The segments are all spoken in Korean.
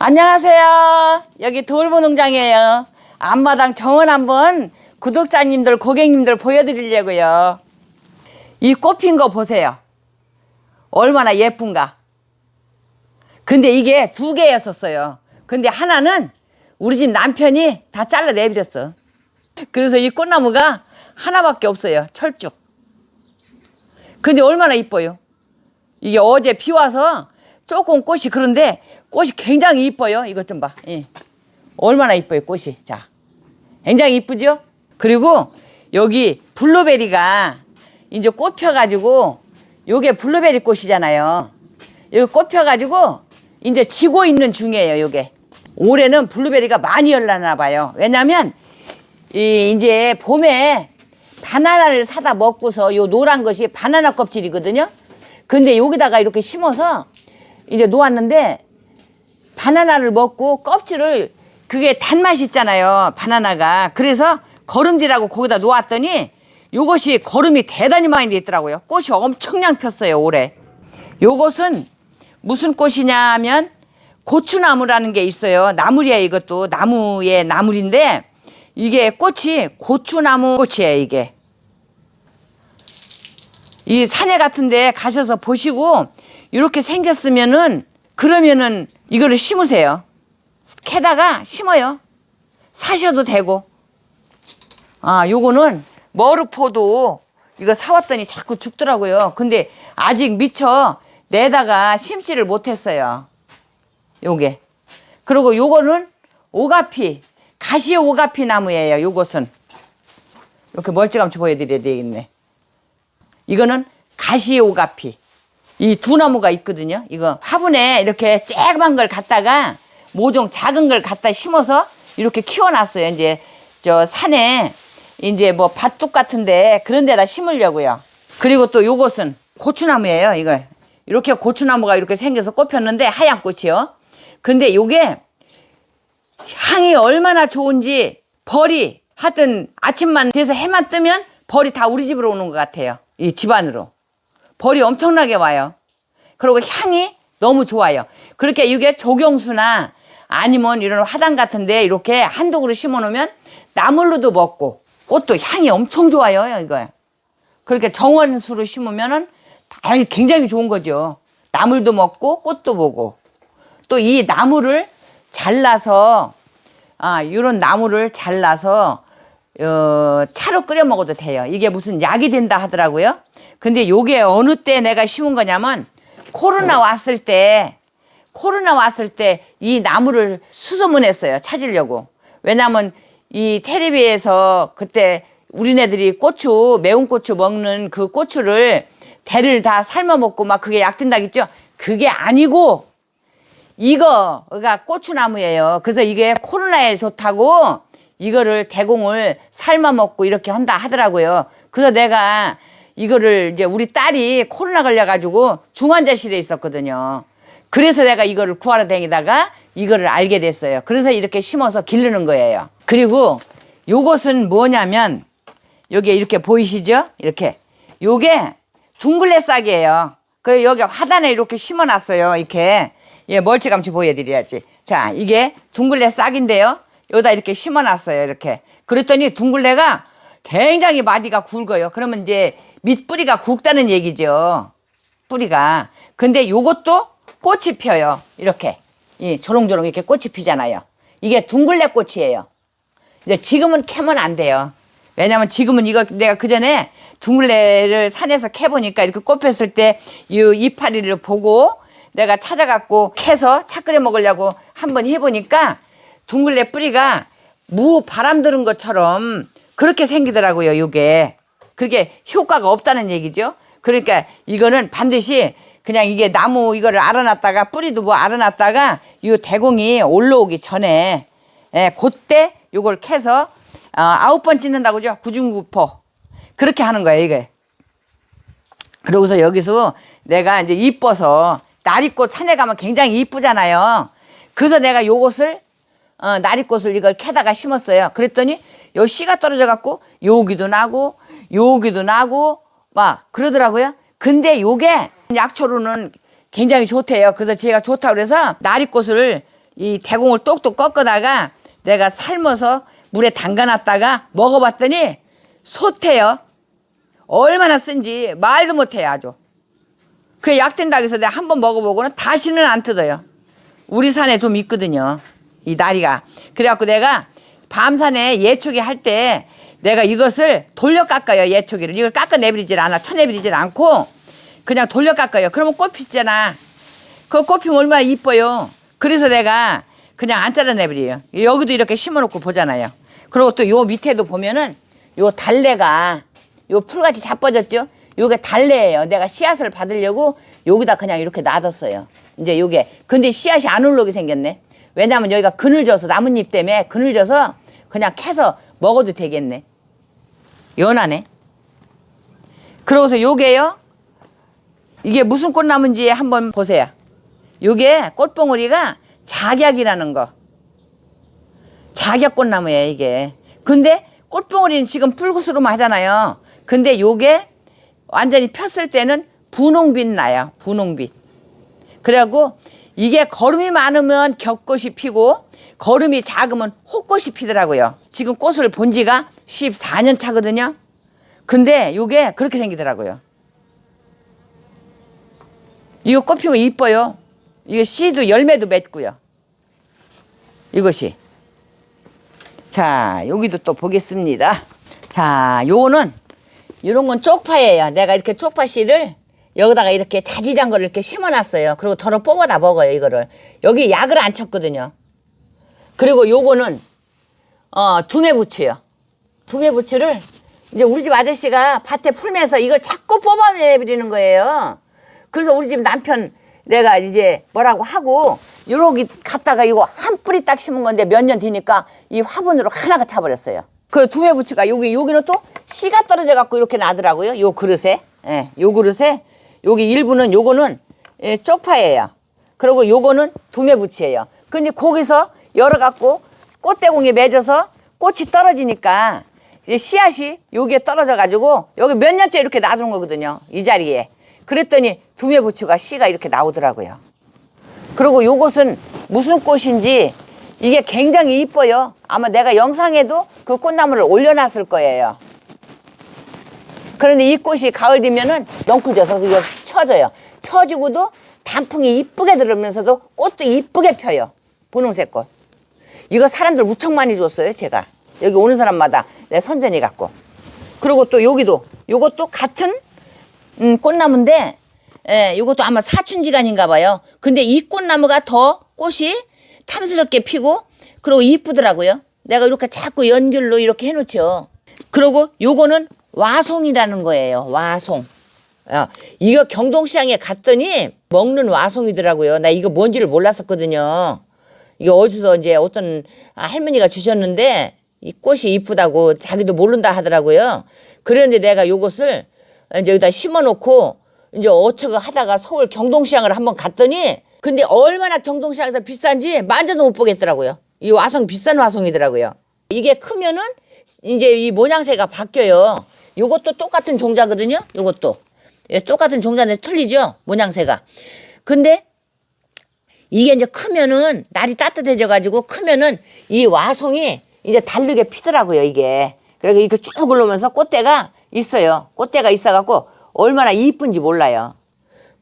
안녕하세요. 여기 돌보 농장이에요. 앞마당 정원 한번 구독자님들, 고객님들 보여드리려고요. 이 꽃핀 거 보세요. 얼마나 예쁜가. 근데 이게 두 개였었어요. 근데 하나는 우리 집 남편이 다 잘라 내버렸어. 그래서 이 꽃나무가 하나밖에 없어요. 철쭉. 근데 얼마나 이뻐요. 이게 어제 비 와서 조금 꽃이 그런데 꽃이 굉장히 이뻐요. 이것 좀 봐. 예. 얼마나 이뻐요, 꽃이. 자. 굉장히 이쁘죠? 그리고 여기 블루베리가 이제 꽃 펴가지고 요게 블루베리 꽃이잖아요. 여기 꽃 펴가지고 이제 지고 있는 중이에요, 요게. 올해는 블루베리가 많이 열나나 봐요. 왜냐면 이 이제 봄에 바나나를 사다 먹고서 요 노란 것이 바나나 껍질이거든요. 근데 여기다가 이렇게 심어서 이제 놓았는데 바나나를 먹고 껍질을 그게 단맛이 있잖아요. 바나나가. 그래서 거름지라고 거기다 놓았더니 요것이 거름이 대단히 많이 돼 있더라고요. 꽃이 엄청냥 폈어요, 올해. 요것은 무슨 꽃이냐면 고추나무라는 게 있어요. 나물이에요, 이것도. 나무의 나물인데 이게 꽃이 고추나무 꽃이에요, 이게. 이 산에 같은 데 가셔서 보시고 이렇게 생겼으면은 그러면은 이거를 심으세요. 캐다가 심어요. 사셔도 되고. 아, 요거는 머루포도 이거 사왔더니 자꾸 죽더라고요. 근데 아직 미처 내다가 심지를 못했어요. 요게. 그리고 요거는 오가피, 가시 오가피 나무예요. 요것은. 이렇게 멀찌감치 보여드려야 되겠네. 이거는 가시 오가피. 이 두 나무가 있거든요. 이거 화분에 이렇게 쬐그만 걸 갖다가 모종 작은 걸 갖다 심어서 이렇게 키워놨어요. 이제 저 산에 이제 뭐 밭둑 같은데 그런 데다 심으려고요. 그리고 또 요것은 고추나무예요. 이거 이렇게 고추나무가 이렇게 생겨서 꽃 폈는데 하얀 꽃이요. 근데 요게 향이 얼마나 좋은지 벌이 하여튼 아침만 돼서 해만 뜨면 벌이 다 우리 집으로 오는 것 같아요. 이 집안으로. 벌이 엄청나게 와요. 그리고 향이 너무 좋아요. 그렇게 이게 조경수나 아니면 이런 화단 같은데 이렇게 한두 그루 심어 놓으면 나물로도 먹고 꽃도 향이 엄청 좋아요. 이거. 그렇게 정원수로 심으면은 당연히 굉장히 좋은 거죠. 나물도 먹고 꽃도 보고 또 이 나무를 잘라서 아 이런 나무를 잘라서 어, 차로 끓여 먹어도 돼요. 이게 무슨 약이 된다 하더라고요. 근데 요게 어느 때 내가 심은 거냐면 코로나 왔을 때 코로나 왔을 때 이 나무를 수소문했어요. 찾으려고. 왜냐면 이 텔레비에서 그때 우리네들이 고추 매운 고추 먹는 그 고추를 대를 다 삶아 먹고 막 그게 약 된다겠죠. 그게 아니고 이거가 고추나무예요. 그래서 이게 코로나에 좋다고 이거를 대공을 삶아 먹고 이렇게 한다 하더라고요. 그래서 내가 이거를 이제 우리 딸이 코로나 걸려가지고 중환자실에 있었거든요. 그래서 내가 이거를 구하러 다니다가 이거를 알게 됐어요. 그래서 이렇게 심어서 기르는 거예요. 그리고 요것은 뭐냐면 여기 이렇게 보이시죠? 이렇게 요게 둥글레 싹이에요. 그 여기 화단에 이렇게 심어놨어요. 이렇게 예 멀찌감치 보여드려야지. 자 이게 둥글레 싹인데요. 여기다 이렇게 심어놨어요. 이렇게 그랬더니 둥글레가 굉장히 마디가 굵어요. 그러면 이제 밑뿌리가 굵다는 얘기죠. 뿌리가. 근데 요것도 꽃이 펴요. 이렇게. 이 조롱조롱 이렇게 꽃이 피잖아요. 이게 둥글레 꽃이에요. 이제 지금은 캐면 안 돼요. 왜냐면 지금은 이거 내가 그 전에 둥글레를 산에서 캐보니까 이렇게 꽃 폈을 때 이 이파리를 보고 내가 찾아갖고 캐서 차 끓여 먹으려고 한번 해보니까 둥글레 뿌리가 무 바람 들은 것처럼 그렇게 생기더라고요, 요게. 그게 효과가 없다는 얘기죠. 그러니까 이거는 반드시 그냥 이게 나무 이거를 알아놨다가 뿌리도 뭐 알아놨다가 이 대공이 올라오기 전에 예, 그때 요걸 캐서 어, 아홉 번 찢는다고 그죠? 구중구포. 그렇게 하는 거예요, 이게. 그러고서 여기서 내가 이제 이뻐서 나리꽃 산에 가면 굉장히 이쁘잖아요. 그래서 내가 요것을 어, 나리꽃을 이걸 캐다가 심었어요. 그랬더니 요 씨가 떨어져 갖고 여기도 나고 여기도 나고 막 그러더라고요. 근데 요게 약초로는 굉장히 좋대요. 그래서 제가 좋다고 그래서 나리꽃을 이 대공을 똑똑 꺾어다가 내가 삶아서 물에 담가놨다가 먹어봤더니 솥해요. 얼마나 쓴지 말도 못해요 아주. 그게 약된다고 해서 내가 한 번 먹어보고는 다시는 안 뜯어요. 우리 산에 좀 있거든요. 이 나리가. 그래갖고 내가 밤산에 예초기 할 때 내가 이것을 돌려 깎아요. 예초기를. 이걸 깎아내버리질 않아. 쳐내버리질 않고 그냥 돌려 깎아요. 그러면 꽃 피잖아. 그 꽃 피면 얼마나 이뻐요. 그래서 내가 그냥 안 잘라내버려요. 여기도 이렇게 심어놓고 보잖아요. 그리고 또 요 밑에도 보면은 요 달래가 요 풀같이 자빠졌죠? 요게 달래예요. 내가 씨앗을 받으려고 여기다 그냥 이렇게 놔뒀어요. 이제 요게 근데 씨앗이 안 올라오게 생겼네. 왜냐면 여기가 그늘져서 나뭇잎 때문에 그늘져서 그냥 캐서 먹어도 되겠네. 연하네. 그러고서 요게요. 이게 무슨 꽃나무인지 한번 보세요. 요게 꽃봉오리가 작약이라는 거. 작약 꽃나무예요, 이게. 근데 꽃봉오리는 지금 풀구스름 하잖아요. 근데 요게 완전히 폈을 때는 분홍빛 나요. 분홍빛. 그래갖고 이게 거름이 많으면 겹꽃이 피고 거름이 작으면 혹꽃이 피더라고요. 지금 꽃을 본 지가 14년 차거든요. 근데 요게 그렇게 생기더라고요. 이거 꽃 피면 이뻐요. 이거 씨도 열매도 맺고요. 이것이. 자, 여기도 또 보겠습니다. 자, 요거는 이런 건 쪽파예요. 내가 이렇게 쪽파 씨를 여기다가 이렇게 자지장 거를 이렇게 심어놨어요. 그리고 덜어 뽑아다 먹어요, 이거를. 여기 약을 안 쳤거든요. 그리고 요거는 어, 두매부추요. 두매부추를 이제 우리 집 아저씨가 밭에 풀면서 이걸 자꾸 뽑아내버리는 거예요. 그래서 우리 집 남편 내가 이제 뭐라고 하고 요렇게 갖다가 이거 한 뿌리 딱 심은 건데 몇 년 뒤니까 이 화분으로 하나가 차버렸어요. 그 두매부추가 여기 여기는 또 씨가 떨어져 갖고 이렇게 나더라고요. 요 그릇에, 예, 요 그릇에 여기 일부는 요거는 예, 쪽파예요. 그리고 요거는 두매부추예요. 근데 거기서 열어 갖고 꽃대공에 맺어서 꽃이 떨어지니까 씨앗이 여기에 떨어져 가지고 여기 몇 년째 이렇게 놔두는 거거든요. 이 자리에. 그랬더니 두매부추가 씨가 이렇게 나오더라고요. 그리고 요것은 무슨 꽃인지 이게 굉장히 이뻐요. 아마 내가 영상에도 그 꽃나무를 올려놨을 거예요. 그런데 이 꽃이 가을 되면은 넝쿨져서 그게 처져요. 처지고도 단풍이 이쁘게 들으면서도 꽃도 이쁘게 펴요. 분홍색 꽃. 이거 사람들 무척 많이 줬어요, 제가. 여기 오는 사람마다 내 선전이 갖고. 그리고 또 여기도 요것도 같은 음, 꽃나무인데 예, 이것도 아마 사춘지간인가 봐요. 근데 이 꽃나무가 더 꽃이 탐스럽게 피고 그리고 이쁘더라고요. 내가 이렇게 자꾸 연결로 이렇게 해놓죠. 그리고 요거는 와송이라는 거예요. 와송. 야, 이거 경동시장에 갔더니 먹는 와송이더라고요. 나 이거 뭔지를 몰랐었거든요. 이게 어디서 이제 어떤 할머니가 주셨는데 이 꽃이 이쁘다고 자기도 모른다 하더라고요. 그런데 내가 요것을 이제 여기다 심어 놓고 이제 어떻게 하다가 서울 경동시장을 한번 갔더니 근데 얼마나 경동시장에서 비싼지 만져도 못 보겠더라고요. 이 와송 비싼 와송이더라고요. 이게 크면은 이제 이 모양새가 바뀌어요. 요것도 똑같은 종자거든요. 요것도. 예, 똑같은 종자인데 틀리죠? 모양새가. 근데 이게 이제 크면은 날이 따뜻해져 가지고 크면은 이 와송이 이제 다르게 피더라고요 이게. 그래서 이거 쭉 올라오면서 꽃대가 있어요. 꽃대가 있어 갖고 얼마나 이쁜지 몰라요.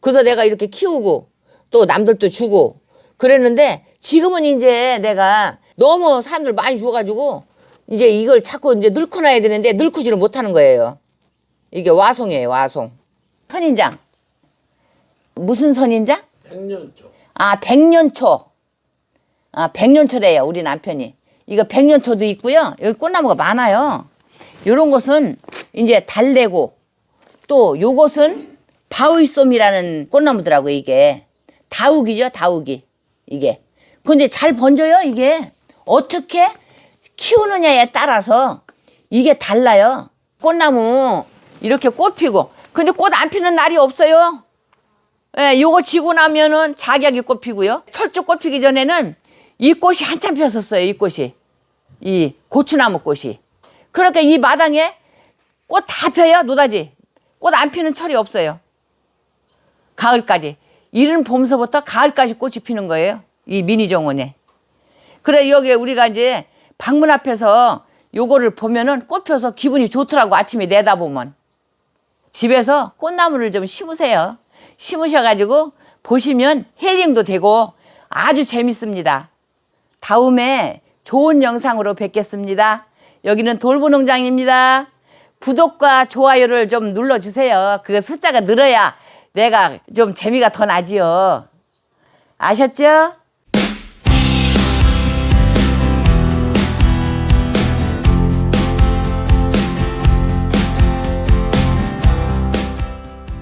그래서 내가 이렇게 키우고 또 남들도 주고 그랬는데 지금은 이제 내가 너무 사람들 많이 줘가지고 이제 이걸 자꾸 이제 늙어놔야 되는데 늙지를 못하는 거예요 이게 와송이에요 와송 선인장 무슨 선인장? 백년초. 아, 백년초. 아, 백년초래요, 우리 남편이. 이거 백년초도 있고요. 여기 꽃나무가 많아요. 요런 것은 이제 달래고 또 요것은 바위솜이라는 꽃나무더라고요, 이게. 다우기죠, 다우기. 이게. 근데 잘 번져요, 이게. 어떻게 키우느냐에 따라서 이게 달라요. 꽃나무 이렇게 꽃 피고. 근데 꽃 안 피는 날이 없어요. 예, 요거 지고 나면은 작약이 꽃 피고요. 철쭉 꽃 피기 전에는 이 꽃이 한참 폈었어요. 이 꽃이. 이 고추나무 꽃이. 그러니까 이 마당에 꽃 다 펴요. 노다지. 꽃 안 피는 철이 없어요. 가을까지. 이른 봄서부터 가을까지 꽃이 피는 거예요. 이 미니 정원에. 그래 여기 우리가 이제 방문 앞에서 요거를 보면은 꽃 펴서 기분이 좋더라고 아침에 내다보면. 집에서 꽃나무를 좀 심으세요. 심으셔가지고 보시면 힐링도 되고 아주 재밌습니다. 다음에 좋은 영상으로 뵙겠습니다. 여기는 돌보농장입니다. 구독과 좋아요를 좀 눌러주세요. 그 숫자가 늘어야 내가 좀 재미가 더 나지요. 아셨죠?